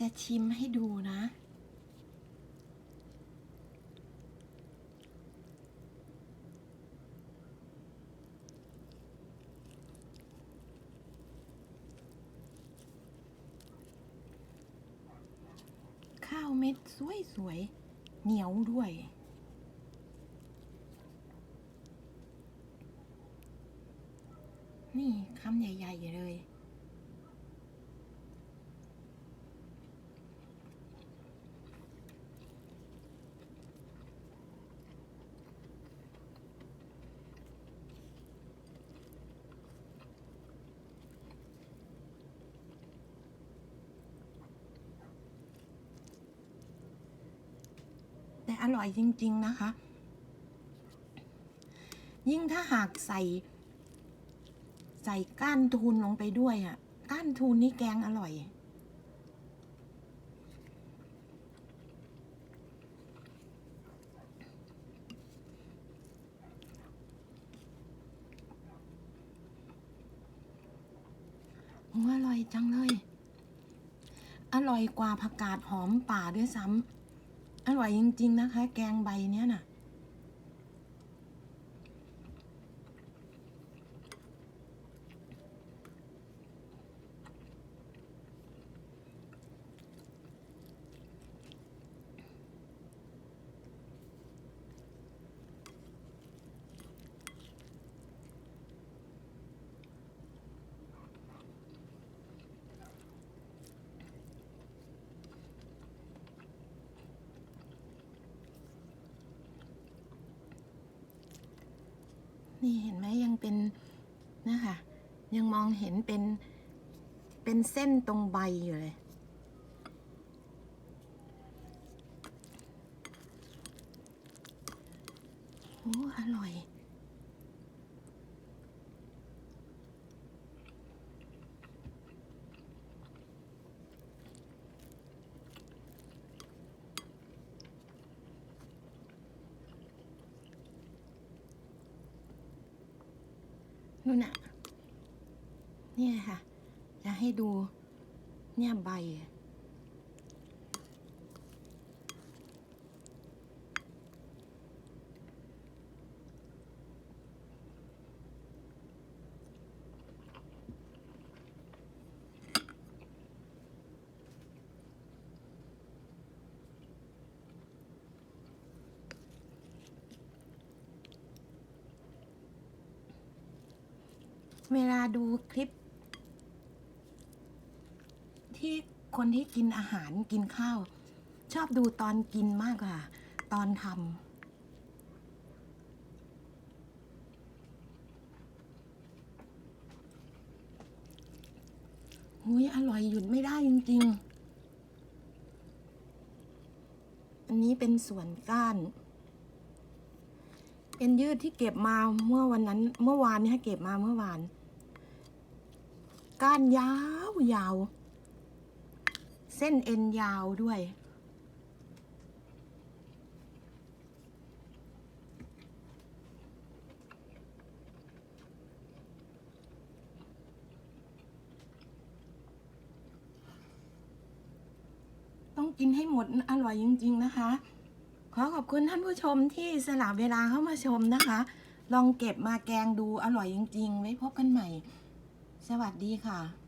จะชิมให้ดูนะ ข้าวเม็ดสวยๆ เหนียวด้วยนี่คำใหญ่ ๆ เลย แต่อร่อยจริง ๆ นะคะ ยิ่งถ้าหากใส่ ใส่ก้านทูนลงไปด้วยอะ ก้านทูนนี่แกงอร่อย อร่อยจังเลย อร่อยกว่าผักกาดหอมป่าด้วยซ้ำ อร่อยจริง ๆ นะคะ แกงใบเนี้ยน่ะ นี่เห็นไหมยังเป็นนะคะยังมองเห็นเป็นเป็นเส้นตรงใบอยู่เลย โอ้ อร่อย นู่นน่ะ เนี่ยค่ะ จะให้ดูเนี่ยใบ เวลาดูคลิป ที่คนที่กินอาหารกินข้าว ชอบดูตอนกินมากกว่า ตอนทำหุยอร่อยหยุดไม่ได้จริง ๆ อันนี้เป็นส่วนก้าน เอ็นยืดที่เก็บมาเมื่อวันนั้น เมื่อวานนี้เก็บมาเมื่อวาน ก้านยาวยาว เส้นเอ็นยาวด้วย ต้องกินให้หมดอร่อยจริง ๆ นะคะ ขอขอบคุณท่านผู้ชมที่สละเวลาเข้ามาชมนะคะ ลองเก็บมาแกงดูอร่อยจริงๆ ไว้พบกันใหม่ สวัสดีค่ะ